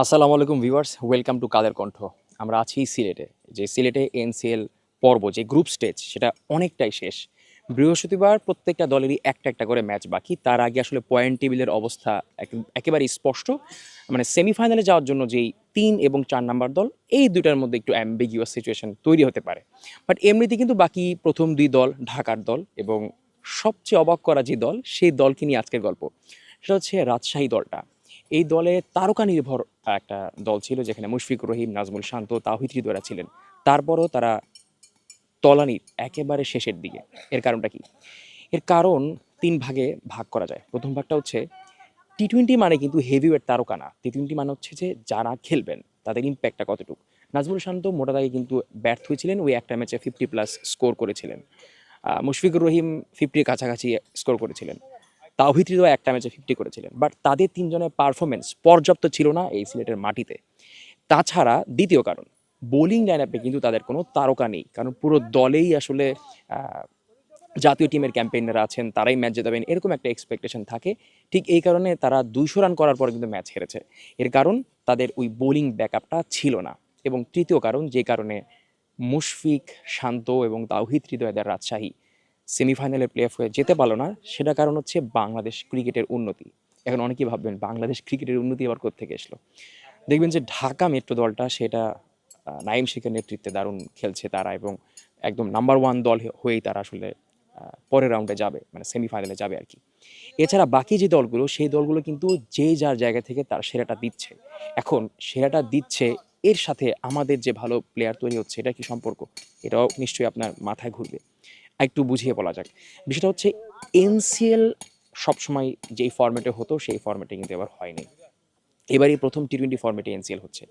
আসসালামু আলাইকুম viewers, welcome to কাদের কণ্ঠ। আমরা আছি সিলেটে, যে সিলেটে এনসিএল পর্ব, যে গ্রুপ স্টেজ, সেটা অনেকটাই শেষ। বৃহস্পতিবার প্রত্যেকটা দলেরই একটা একটা করে ম্যাচ বাকি। তার আগে আসলে পয়েন্ট টেবিলের অবস্থা এক- একেবারে স্পষ্ট। মানে সেমিফাইনালে যাওয়ার জন্য যেই তিন এবং চার নাম্বার দল, এই দুটার মধ্যে একটু অ্যাম্বিগিউয়াস সিচুয়েশন তৈরি হতে পারে। বাট এমনিতে কিন্তু বাকি প্রথম দুই দল ঢাকার দল এবং সবচেয়ে অবাক করা যে দল, সেই দলকে নিয়ে আজকের গল্প, সেটা হচ্ছে রাজশাহী দলটা। এই দলে তারকা নির্ভর একটা দল ছিল যেখানে মুশফিকুর রহিম, নাজমুল শান্ত তাহিদ হৃদয়রা ছিলেন। তারপরও তারা তলানির একেবারে শেষের দিকে। এর কারণটা কি? এর কারণ তিন ভাগে ভাগ করা যায়। প্রথম ভাগটা হচ্ছে টি টোয়েন্টি মানে কিন্তু হেভিওয়েট তারকা না। টি টোয়েন্টি মানে হচ্ছে যে যারা খেলবেন, তাদের ইম্প্যাক্টটা কতটুকু। নাজমুল শান্ত মোটা দাগে কিন্তু ব্যর্থ হয়েছিলেন ওই একটা ম্যাচে ফিফটি প্লাস স্কোর করেছিলেন। মুশফিকুর রহিম ফিফটির কাছাকাছি স্কোর করেছিলেন। তাওহিদ হৃদয় একটা ম্যাচে ফিফটি করেছিলেন। বাট তাদের তিনজনের পারফরমেন্স পর্যাপ্ত ছিল না এই সিলেটের মাটিতে। তাছাড়া দ্বিতীয় কারণ বোলিং লাইন আপে কিন্তু তাদের কোনো তারকা নেই। কারণ পুরো দলেই আসলে জাতীয় টিমের ক্যাম্পেইনাররা আছেন, তারাই ম্যাচ জেতাবেন, এরকম একটা এক্সপেকটেশন থাকে। ঠিক এই কারণে তারা দুইশো রান করার পরে কিন্তু ম্যাচ হেরেছে। এর কারণ, তাদের ওই বোলিং ব্যাকআপটা ছিল না। এবং তৃতীয় কারণ, যে কারণে মুশফিক শান্ত এবং তাওহিদ হৃদয়দের রাজশাহী সেমিফাইনালে প্লে অফ হয়ে যেতে পারল না। সেটা কারণ হচ্ছে বাংলাদেশ ক্রিকেটের উন্নতি। এখন অনেকেই ভাববেন, বাংলাদেশ ক্রিকেটের উন্নতি আবার থেকে এসলো? দেখবেন যে ঢাকা মেট্রো দলটা সেটা নাইম শেখের নেতৃত্বে দারুণ খেলছে তারা এবং একদম নাম্বার ওয়ান দল হয়েই তারা আসলে পরের রাউন্ডে যাবে মানে সেমিফাইনালে যাবে আর কি। এছাড়া বাকি যে দলগুলো, সেই দলগুলো কিন্তু যে যার জায়গা থেকে তার সেরাটা দিচ্ছে। এখন সেরাটা দিচ্ছে, এর সাথে আমাদের যে ভালো প্লেয়ার তৈরি হচ্ছে, এটা কি সম্পর্ক? এটাও নিশ্চয়ই আপনার মাথায় ঘুরবে। একটু বুঝিয়ে বলা যাক। বিষয়টা হচ্ছে এনসিএল সবসময় যেই ফর্মেটে হতো, সেই ফর্মেটে কিন্তু এবার হয়নি। এবারই প্রথম টি টোয়েন্টি ফর্মেটে এনসিএল হচ্ছে।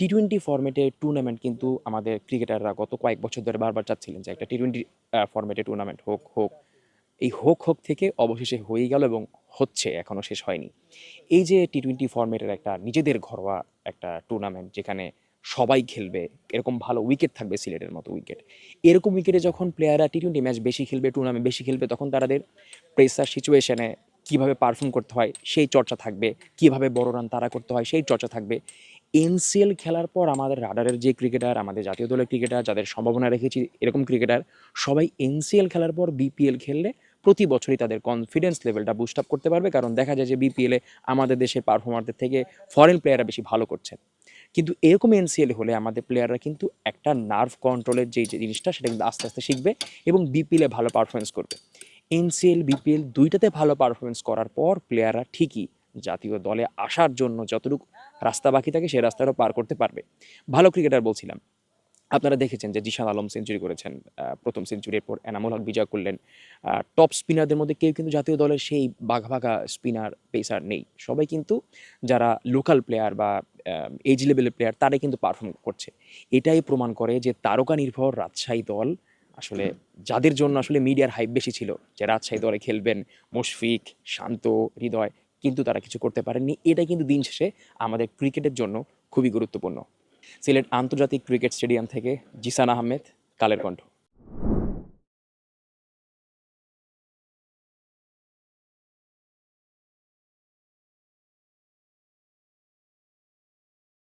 টি টোয়েন্টি ফর্মেটে টুর্নামেন্ট কিন্তু আমাদের ক্রিকেটাররা গত কয়েক বছর ধরে বারবার চাচ্ছিলেন যে একটা টি টোয়েন্টি ফর্মেটে টুর্নামেন্ট হোক হোক। এই হোক হোক থেকে অবশেষে হয়ে গেল এবং হচ্ছে এখনও শেষ হয়নি। এই যে টি টোয়েন্টি ফর্মেটের একটা নিজেদের ঘরোয়া একটা টুর্নামেন্ট যেখানে সবাই খেলবে, এরকম ভালো উইকেট থাকবে সিলেটের মতো উইকেট এরকম উইকেটে যখন প্লেয়াররা টি টোয়েন্টি ম্যাচ বেশি খেলবে টুর্নামেন্ট বেশি খেলবে, তখন তাদের প্রেসার সিচুয়েশনে কীভাবে পারফর্ম করতে হয়, সেই চর্চা থাকবে। কীভাবে বড় রান তারা করতে হয়, সেই চর্চা থাকবে। এনসিএল খেলার পর আমাদের রাডারের যে ক্রিকেটার আমাদের জাতীয় দলের ক্রিকেটার যাদের সম্ভাবনা রেখেছি, এরকম ক্রিকেটার সবাই এনসিএল খেলার পর বিপিএল খেললে প্রতি বছরই তাদের কনফিডেন্স লেভেলটা বুস্ট আপ করতে পারবে। কারণ দেখা যায় যে বিপিএলে আমাদের দেশের পারফর্মারদের থেকে ফরেন প্লেয়াররা বেশি ভালো করছেন কিন্তু এরকম এনসিএল হলে আমাদের প্লেয়াররা কিন্তু একটা নার্ভ কন্ট্রোলের যে জিনিসটা সেটা কিন্তু আস্তে আস্তে শিখবে এবং বিপিএলে ভালো পারফরমেন্স করবে। এনসিএল বিপিএল দুইটাতে ভালো পারফরমেন্স করার পর প্লেয়াররা ঠিকই জাতীয় দলে আসার জন্য যতটুকু রাস্তা বাকি থাকে সেই রাস্তাটাও পার করতে পারবে। ভালো ক্রিকেটার বলছিলাম। আপনারা দেখেছেন যে জিশান আলম সেঞ্চুরি করেছেন প্রথম সেঞ্চুরির পর এনামুল হক বিজয় করলেন। টপ স্পিনারদের মধ্যে কেউ কিন্তু জাতীয় দলের সেই বাঘা বাঘা স্পিনার পেসার নেই। সবাই কিন্তু যারা লোকাল প্লেয়ার বা এজ লেভেলের প্লেয়ার তারাই কিন্তু পারফর্ম করছে। এটাই প্রমাণ করে যে তারকা নির্ভর রাজশাহী দল আসলে যাদের জন্য আসলে মিডিয়ার হাইপ বেশি ছিল, যে রাজশাহী দলে খেলবেন মুশফিক, শান্ত, হৃদয়, কিন্তু তারা কিছু করতে পারেননি। এটা কিন্তু দিন শেষে আমাদের ক্রিকেটের জন্য খুবই গুরুত্বপূর্ণ। সিলেট আন্তর্জাতিক ক্রিকেট স্টেডিয়াম থেকে জিসান আহমেদ, কালের কণ্ঠ।